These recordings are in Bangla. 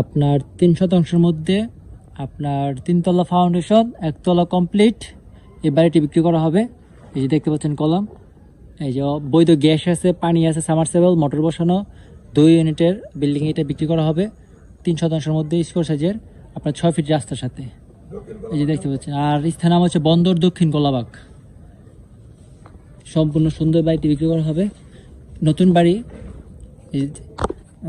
আপনার তিন শতাংশের মধ্যে আপনার তিনতলা ফাউন্ডেশন একতলা কমপ্লিট এই বাড়িটি বিক্রি করা হবে। এই যে দেখতে পাচ্ছেন কলম। এই যে বৈধ গ্যাস আছে, পানি আছে সামারসেবল মোটর বসানো। দুই ইউনিটের বিল্ডিং এটা বিক্রি করা হবে। তিন শতাংশের মধ্যে স্কোর সাইজের আপনার ছয় ফিট রাস্তার সাথে। এই যে দেখতে পাচ্ছেন। আর স্থান নাম হচ্ছে বন্দর দক্ষিণ গোলাবাগ। সম্পূর্ণ সুন্দর বাড়িটি বিক্রি করা হবে। নতুন বাড়ি।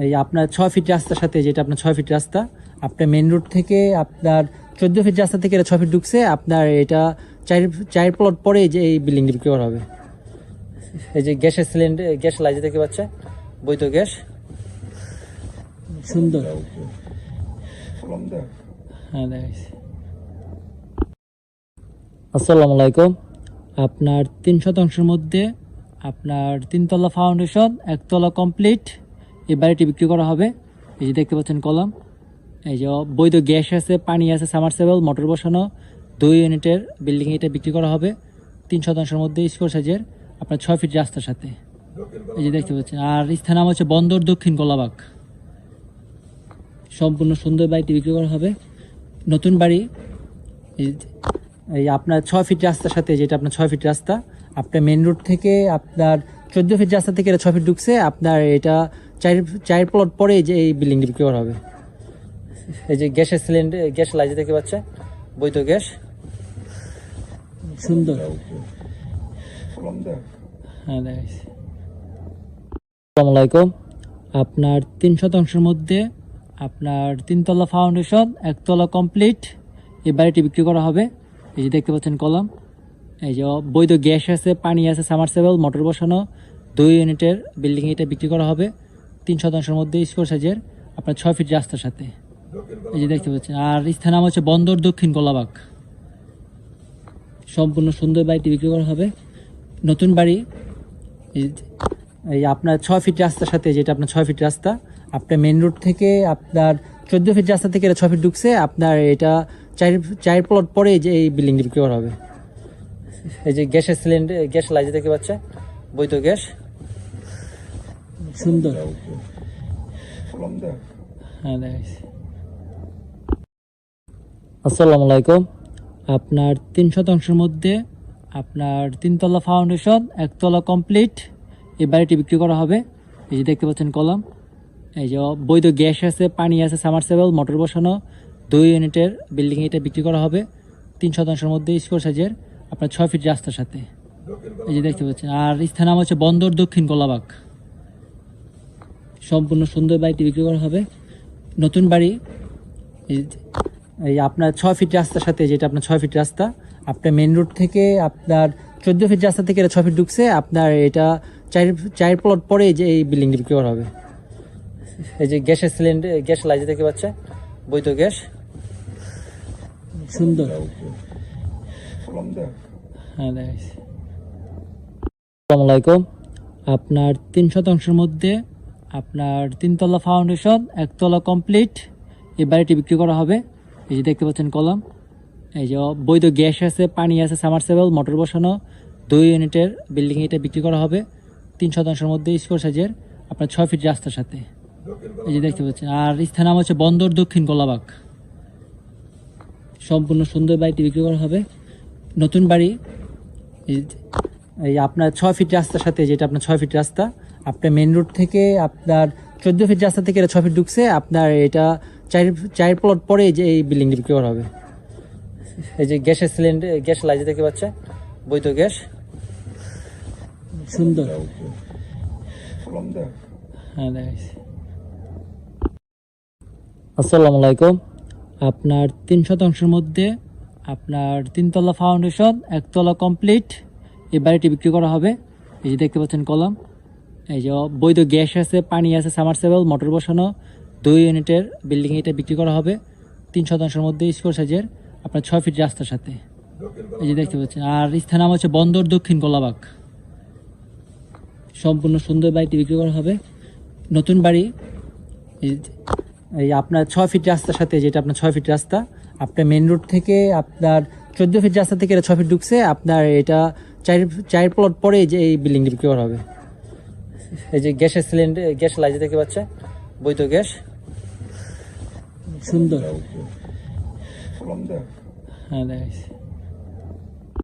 এই আপনার ছয় ফিট রাস্তার সাথে, যেটা আপনার ছয় ফিট রাস্তা, আপনার মেন রোড থেকে আপনার চোদ্দ ফিট রাস্তা থেকে এটা ছয় ফিট ঢুকছে, আপনার এটা চার চার প্লট পরে যে এই বিল্ডিংটি বিক্রি করা হবে। এই যে গ্যাসের সিলিন্ডার গ্যাস লাইজে দেখতে পাচ্ছে বৈধ গ্যাস। সুন্দর। হ্যাঁ আসসালামু আলাইকুম। আপনার তিন শতাংশের মধ্যে আপনার তিনতলা ফাউন্ডেশন একতলা কমপ্লিট এই বাড়িটি বিক্রি করা হবে। এই যে দেখতে পাচ্ছেন কলম। এই যে বৈধ গ্যাস আছে, পানি আছে সামারসেবল মোটর বসানো, দুই ইউনিটের বিল্ডিং এটা বিক্রি করা হবে। তিন শতাংশের মধ্যে স্কোর সাইজের, আপনার ছয় ফিট রাস্তার সাথে। এই যে দেখতে পাচ্ছেন, আর স্থান নাম হচ্ছে বন্দর দক্ষিণ গোলাবাগ। সম্পূর্ণ সুন্দর বাড়িটি বিক্রি করা হবে। নতুন বাড়ি, এই এই আপনার ছয় ফিট রাস্তার সাথে, যেটা আপনার ছয় ফিট রাস্তা, আপনার মেন রোড থেকে আপনার চোদ্দ ফিট রাস্তা থেকে এটা ছয় ফিট ঢুকছে। আপনার এটা চার চার প্লট পরে যে এই বিল্ডিংটি বিক্রি করা হবে। এই যে গ্যাসের সিলিন্ডার গ্যাস লাইজে দেখতে পাচ্ছে? বৈধ গ্যাস। সুন্দর। হ্যাঁ আলাইকুম। আপনার তিন শতাংশের মধ্যে আপনার তিনতলা ফাউন্ডেশন একতলা কমপ্লিট এই বাড়িটি বিক্রি করা হবে। এই যে দেখতে পাচ্ছেন কলম। এই যে বৈধ গ্যাস আছে, পানি আছে সামারসেবল মোটর বসানো। দুই ইউনিটের বিল্ডিং এটা বিক্রি করা হবে। তিন শতাংশের মধ্যে স্কোর সাইজের আপনার ছয় ফিট রাস্তার সাথে। এই যে দেখতে পাচ্ছেন। আর স্থান নাম হচ্ছে বন্দর দক্ষিণ গোলাবাগ। সম্পূর্ণ সুন্দর বাড়িটি বিক্রি করা হবে। নতুন বাড়ি, এই আপনার ছয় ফিট রাস্তার সাথে, যেটা আপনার ছয় ফিট রাস্তা, আপনার মেন রোড থেকে আপনার চোদ্দ ফিট রাস্তা থেকে এটা ছয় ফিট ঢুকছে। আপনার এটা চার চার প্লট পরে যে এই বিল্ডিংটি বিক্রি করা হবে। এই যে গ্যাসের সিলিন্ডার গ্যাস লাইজে দেখতে পাচ্ছে বৈধ গ্যাস। সুন্দর। হ্যাঁ দেখাইছি আসসালামু আলাইকুম। আপনার তিন শতাংশের মধ্যে আপনার তিনতলা ফাউন্ডেশন একতলা কমপ্লিট এই বাড়িটি বিক্রি করা হবে। এই যে দেখতে পাচ্ছেন কলম। এই যে বৈধ গ্যাস আছে পানি আছে সামারসেবল মোটর বসানো দুই ইউনিটের বিল্ডিং এটা বিক্রি করা হবে। তিন শতাংশের মধ্যে স্কোর সাইজের আপনার ছয় ফিট রাস্তার সাথে। এই যে দেখতে পাচ্ছেন। আর স্থান নাম হচ্ছে বন্দর দক্ষিণ গোলাবাগ সম্পূর্ণ সুন্দর বাড়িটি বিক্রি করা হবে। নতুন বাড়ি, এই আপনার ছয় ফিট রাস্তার সাথে, যেটা আপনার ছয় ফিট রাস্তা, আপনার মেন রোড থেকে আপনার চোদ্দ ফিট রাস্তা থেকে এটা ছয় ফিট ঢুকছে, আপনার এটা চার চার প্লট পরে যে এই বিল্ডিংটি বিক্রি করা হবে। এই যে গ্যাসের সিলিন্ডার গ্যাস লাইজে দেখতে পাচ্ছে বৈধ গ্যাস। সুন্দর। হ্যাঁ আসসালামু আলাইকুম। আপনার তিন শতাংশের মধ্যে আপনার তিনতলা ফাউন্ডেশন একতলা কমপ্লিট এই বাড়িটি বিক্রি করা হবে। এই যে দেখতে পাচ্ছেন কলম। এই যে বৈধ গ্যাস আছে, পানি আছে সামারসেবল মোটর বসানো। দুই ইউনিটের বিল্ডিং এটা বিক্রি করা হবে। তিন শতাংশের মধ্যে স্কোর সাইজের আপনার ছয় ফিট রাস্তার সাথে। এই যে দেখতে পাচ্ছেন। আর স্থান নাম হচ্ছে বন্দর দক্ষিণ গোলাবাগ। সম্পূর্ণ সুন্দর বাড়িটি বিক্রি করা হবে। নতুন বাড়ি। এই আপনার ছয় ফিট রাস্তার সাথে যেটা আপনার ছয় ফিট রাস্তা, আপনার মেন রোড থেকে আপনার চোদ্দ ফিট রাস্তা থেকে এটা ছয় ফিট ঢুকছে, আপনার এটা চার চার প্লট পরে যে এই বিল্ডিংটি বিক্রি করা হবে। এই যে গ্যাসের সিলিন্ডার গ্যাস লাইজে দেখতে পাচ্ছে, বৈধ গ্যাস। সুন্দর। হ্যাঁ আসসালামু আলাইকুম। আপনার তিন শতাংশের মধ্যে আপনার তিনতলা ফাউন্ডেশন একতলা কমপ্লিট এই বাড়িটি বিক্রি করা হবে। এই যে দেখতে পাচ্ছেন কলম। এই যে বৈধ গ্যাস আছে, পানি আছে সামারসেবল মোটর বসানো। দুই ইউনিটের বিল্ডিং এটা বিক্রি করা হবে। তিন শতাংশের মধ্যে স্কোর সাইজের, আপনার ছয় ফিট রাস্তার সাথে। এই যে দেখতে পাচ্ছেন। আর স্থান নাম হচ্ছে বন্দর দক্ষিণ গোলাবাগ। সম্পূর্ণ সুন্দর বাড়িটি বিক্রি করা হবে। নতুন বাড়ি। এই এই আপনার ছয় ফিট রাস্তার সাথে যেটা আপনার ছয় ফিট রাস্তা। আপনার মেন রোড থেকে আপনার চোদ্দ ফিট রাস্তা থেকে এটা ছয় ফিট ঢুকছে। আপনার এটা চার চার প্লট পরে যে এই বিল্ডিংটি বিক্রি করা হবে। এই যে গ্যাসের সিলিন্ডার গ্যাস লাইজে দেখতে পাচ্ছে বৈধ গ্যাস। সুন্দর। হ্যাঁ দেখ